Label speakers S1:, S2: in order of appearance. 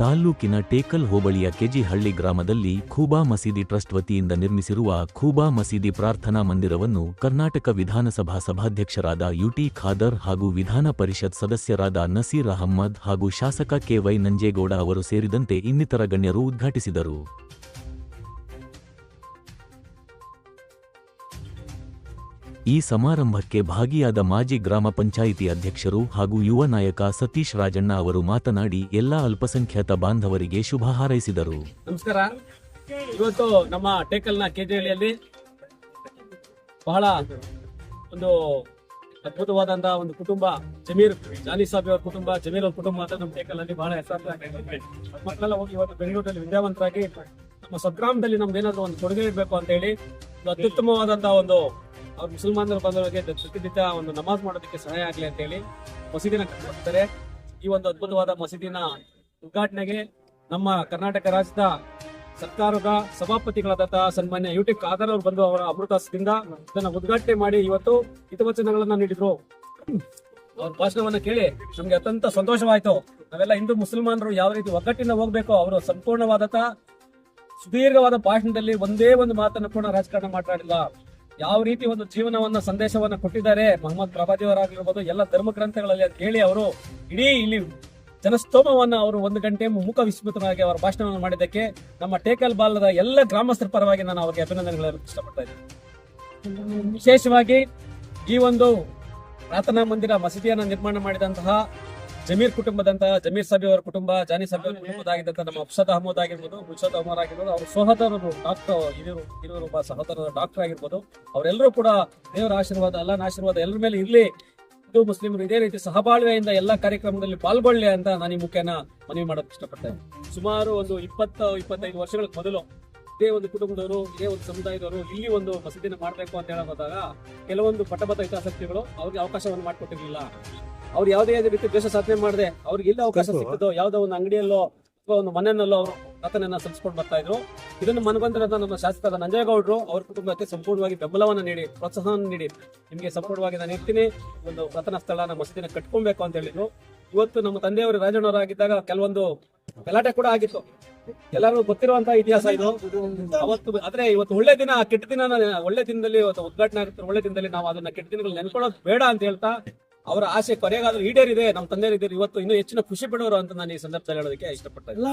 S1: ತಾಲ್ಲೂಕಿನ ಟೇಕಲ್ ಹೋಬಳಿಯ ಕೆಜಿಹಳ್ಳಿ ಗ್ರಾಮದಲ್ಲಿ ಖೂಬಾ ಮಸೀದಿ ಟ್ರಸ್ಟ್ ವತಿಯಿಂದ ನಿರ್ಮಿಸಿರುವ ಖೂಬಾ ಮಸೀದಿ ಪ್ರಾರ್ಥನಾ ಮಂದಿರವನ್ನು ಕರ್ನಾಟಕ ವಿಧಾನಸಭಾ ಸಭಾಧ್ಯಕ್ಷರಾದ ಯುಟಿ ಖಾದರ್ ಹಾಗೂ ವಿಧಾನ ಪರಿಷತ್ ಸದಸ್ಯರಾದ ನಸೀರ್ ಅಹಮ್ಮದ್ ಹಾಗೂ ಶಾಸಕ ಕೆವೈ ನಂಜೇಗೌಡ ಅವರು ಸೇರಿದಂತೆ ಇನ್ನಿತರ ಗಣ್ಯರು ಉದ್ಘಾಟಿಸಿದರು. ಈ ಸಮಾರಂಭಕ್ಕೆ ಭಾಗಿಯಾದ ಮಾಜಿ ಗ್ರಾಮ ಪಂಚಾಯಿತಿ ಅಧ್ಯಕ್ಷರು ಹಾಗೂ ಯುವ ನಾಯಕ ಸತೀಶ್ ರಾಜಣ್ಣ ಅವರು ಮಾತನಾಡಿ, ಎಲ್ಲ ಅಲ್ಪಸಂಖ್ಯಾತ ಬಾಂಧವರಿಗೆ ಶುಭ ಹಾರೈಸಿದರು.
S2: ನಮಸ್ಕಾರ. ಇವತ್ತು ನಮ್ಮ ಟೇಕಲ್ನ ಕೆಜೆಹಳ್ಳಿಯಲ್ಲಿ ಬಹಳ ಒಂದು ಅದ್ಭುತವಾದಂತಹ ಒಂದು ಕುಟುಂಬ, ಜಮೀರ್ ಜಾನಿ ಸಾಬಿ ಕುಟುಂಬ, ಜಮೀರ್ ಅವ್ರ ಕುಟುಂಬ ಅಂತ ನಮ್ಮ ಟೇಕಲ್ ಅಲ್ಲಿ ಬಹಳ ಹೆಸರು ಮಕ್ಕಳೆಲ್ಲ ಹೋಗಿ ಇವತ್ತು ಬೆಂಗಳೂರಲ್ಲಿ ವಿದ್ಯಾವಂತರಾಗಿ, ನಮ್ಮ ಸ್ವಗ್ರಾಮದಲ್ಲಿ ನಮ್ದು ಏನಾದ್ರು ಒಂದು ಕೊಡುಗೆ ಇರಬೇಕು ಅಂತ ಹೇಳಿ ಅತ್ಯುತ್ತಮವಾದಂತಹ ಒಂದು ಅವ್ರ ಮುಸಲ್ಮಾನರು ಬಂದವರಿಗೆ ಪ್ರತಿನಿತ್ಯ ಒಂದು ನಮಾಜ್ ಮಾಡೋದಕ್ಕೆ ಸಹಾಯ ಆಗಲಿ ಅಂತ ಹೇಳಿ ಮಸೀದಿನ ಕಟ್ಟಿಕೊಡ್ತಾರೆ ಈ ಒಂದು ಅದ್ಭುತವಾದ ಮಸೀದಿನ ಉದ್ಘಾಟನೆಗೆ ನಮ್ಮ ಕರ್ನಾಟಕ ರಾಜ್ಯದ ಸರ್ಕಾರದ ಸಭಾಪತಿಗಳಾದಂತಹ ಸನ್ಮಾನ್ಯ ಯು ಟಿ ಖಾದರ್ ಅವರು ಬಂದು ಅವರ ಅಮೃತಾಸದಿಂದ ಇದನ್ನ ಉದ್ಘಾಟನೆ ಮಾಡಿ ಇವತ್ತು ಹಿತವಚನಗಳನ್ನ ನೀಡಿದ್ರು. ಅವ್ರ ಭಾಷಣವನ್ನ ಕೇಳಿ ನಮ್ಗೆ ಅತ್ಯಂತ ಸಂತೋಷವಾಯ್ತು. ನಾವೆಲ್ಲ ಹಿಂದೂ ಮುಸಲ್ಮಾನರು ಯಾವ ರೀತಿ ಒಗ್ಗಟ್ಟಿನ ಹೋಗ್ಬೇಕು ಅವರು ಸಂಪೂರ್ಣವಾದಂತ ಸುದೀರ್ಘವಾದ ಭಾಷಣದಲ್ಲಿ ಒಂದೇ ಒಂದು ಮಾತನ್ನು ಕೂಡ ರಾಜಕಾರಣ ಮಾತಾಡಿಲ್ಲ ಯಾವ ರೀತಿ ಒಂದು ಜೀವನವನ್ನ, ಸಂದೇಶವನ್ನ ಕೊಟ್ಟಿದ್ದಾರೆ ಮೊಹಮ್ಮದ್ ಪ್ರಭಾದೇವರಾಗಿರ್ಬೋದು, ಎಲ್ಲ ಧರ್ಮ ಗ್ರಂಥಗಳಲ್ಲಿ ಅಂತ ಹೇಳಿ ಅವರು ಇಡೀ ಇಲ್ಲಿ ಜನಸ್ತೋಮವನ್ನ ಅವರು ಒಂದು ಗಂಟೆ ಮುಖ ವಿಸ್ಮೃತವಾಗಿ ಅವರ ಭಾಷಣವನ್ನು ಮಾಡಿದ್ದಕ್ಕೆ ನಮ್ಮ ಟೇಕಲ್ ಬಾಲದ ಎಲ್ಲ ಗ್ರಾಮಸ್ಥರ ಪರವಾಗಿ ನಾನು ಅವರಿಗೆ ಅಭಿನಂದನೆಗಳನ್ನು ಇಷ್ಟಪಡ್ತಾ ಇದ್ದೇನೆ. ವಿಶೇಷವಾಗಿ ಈ ಒಂದು ಪ್ರಾರ್ಥನಾ ಮಂದಿರ ಮಸೀದಿಯನ್ನು ನಿರ್ಮಾಣ ಮಾಡಿದಂತಹ ಜಮೀರ್ ಕುಟುಂಬದಂತಹ ಜಮೀರ್ ಸಾಬಿ ಅವರ ಕುಟುಂಬ, ಜಾನಿ ಸಾಬಿ ಅವರ ನಮ್ಮ ಅಫ್ಸದ್ ಅಹಮದ್ ಆಗಿರ್ಬೋದು ಮುರ್ಷದ್ ಅಹಮದ್ ಆಗಿರ್ಬೋದು, ಅವ್ರ ಸಹೋದರರು ಡಾಕ್ಟರ್ ಹಿರಿಯರು ಒಬ್ಬ ಸಹೋದರರು ಡಾಕ್ಟರ್ ಆಗಿರ್ಬೋದು, ಅವರೆಲ್ಲರೂ ಕೂಡ ದೇವರ ಆಶೀರ್ವಾದ, ಅಲ್ಲನ ಆಶೀರ್ವಾದ ಎಲ್ಲರ ಮೇಲೆ ಇರಲಿ. ಹಿಂದೂ ಮುಸ್ಲಿಮರು ಇದೇ ರೀತಿ ಸಹಬಾಳ್ವೆಯಿಂದ ಎಲ್ಲ ಕಾರ್ಯಕ್ರಮದಲ್ಲಿ ಪಾಲ್ಗೊಳ್ಳಿ ಅಂತ ನಾನು ಈ ಮುಖ್ಯನ ಮನವಿ ಮಾಡೋಕೆ ಇಷ್ಟಪಡ್ತೇನೆ ಸುಮಾರು ಒಂದು ಇಪ್ಪತ್ತು, ಇಪ್ಪತ್ತೈದು ವರ್ಷಗಳ ಮೊದಲು ಇದೇ ಒಂದು ಕುಟುಂಬದವರು, ಇದೇ ಒಂದು ಸಮುದಾಯದವರು ಇಲ್ಲಿ ಒಂದು ಮಸೀದಿನ ಮಾಡಬೇಕು ಅಂತ ಹೇಳೋದಾಗ ಕೆಲವೊಂದು ಪಟಬದ್ಧ ಹಿತಾಸಕ್ತಿಗಳು ಅವ್ರಿಗೆ ಅವಕಾಶವನ್ನು ಮಾಡಿಕೊಟ್ಟಿರ್ಲಿಲ್ಲ. ಅವ್ರು ಯಾವುದೇ ರೀತಿ ದೇಶ ಸಾಧನೆ ಮಾಡದೆ ಅವ್ರಿಗೆ ಇಲ್ಲ ಅವಕಾಶ ಸಿಕ್ಕಿದ್ದು ಯಾವ್ದೋ ಒಂದು ಅಂಗಡಿಯಲ್ಲೋ ಅಥವಾ ಒಂದು ಮನೆಯಲ್ಲೋ ಅವರು ಕಥನನ್ನ ಸಲ್ಲಿಸ್ಕೊಂಡು ಬರ್ತಾ ಇದ್ರು. ಇದನ್ನು ಮನಬಂದಿರೋದ ನಮ್ಮ ಶಾಸಕರಾದ ನಂಜೇಗೌಡರು ಅವ್ರ ಕುಟುಂಬಕ್ಕೆ ಸಂಪೂರ್ಣವಾಗಿ ಬೆಂಬಲವನ್ನು ನೀಡಿ ಪ್ರೋತ್ಸಾಹವನ್ನು ನೀಡಿ. ನಿಮಗೆ ಸಂಪೂರ್ಣವಾಗಿ ನಾನು ಇರ್ತೀನಿ. ಒಂದು ಕಥನ ಸ್ಥಳ ನಮ್ಮ ಮಸೀದಿನ ಕಟ್ಕೊಬೇಕು ಅಂತ ಹೇಳಿದ್ರು. ಇವತ್ತು ನಮ್ಮ ತಂದೆಯವರು ರಾಜಣ್ಣವರಾಗಿದ್ದಾಗ ಕೆಲವೊಂದು ಗಲಾಟೆ ಕೂಡ ಆಗಿತ್ತು. ಎಲ್ಲರೂ ಗೊತ್ತಿರುವಂತಹ ಇತಿಹಾಸ ಇದು. ಅವತ್ತು ಆದ್ರೆ ಇವತ್ತು ಒಳ್ಳೆ ದಿನ ಕೆಟ್ಟ ದಿನ ಒಳ್ಳೆ ದಿನದಲ್ಲಿ ಇವತ್ತು ಉದ್ಘಾಟನೆ ಆಗುತ್ತೆ ಒಳ್ಳೆ ದಿನದಲ್ಲಿ ನಾವು ಅದನ್ನ ಕೆಟ್ಟ ದಿನಗಳು ನೆನ್ಕೊಳ್ಳೋದು ಬೇಡ ಅಂತ ಹೇಳ್ತಾ ಅವರ ಆಸೆ ಕೊನೆಗಾದ್ರೂ ಈಡೇರಿದೆ ನಮ್ಮ ತಂದೆ ಇವತ್ತು ಇನ್ನೂ ಹೆಚ್ಚಿನ ಖುಷಿ ಪಡೋರು ಅಂತ ನಾನು ಈ ಸಂದರ್ಭದಲ್ಲಿ ಹೇಳೋದಕ್ಕೆ ಇಷ್ಟಪಡ್ತಾ ಇದ್ದೀನಿ.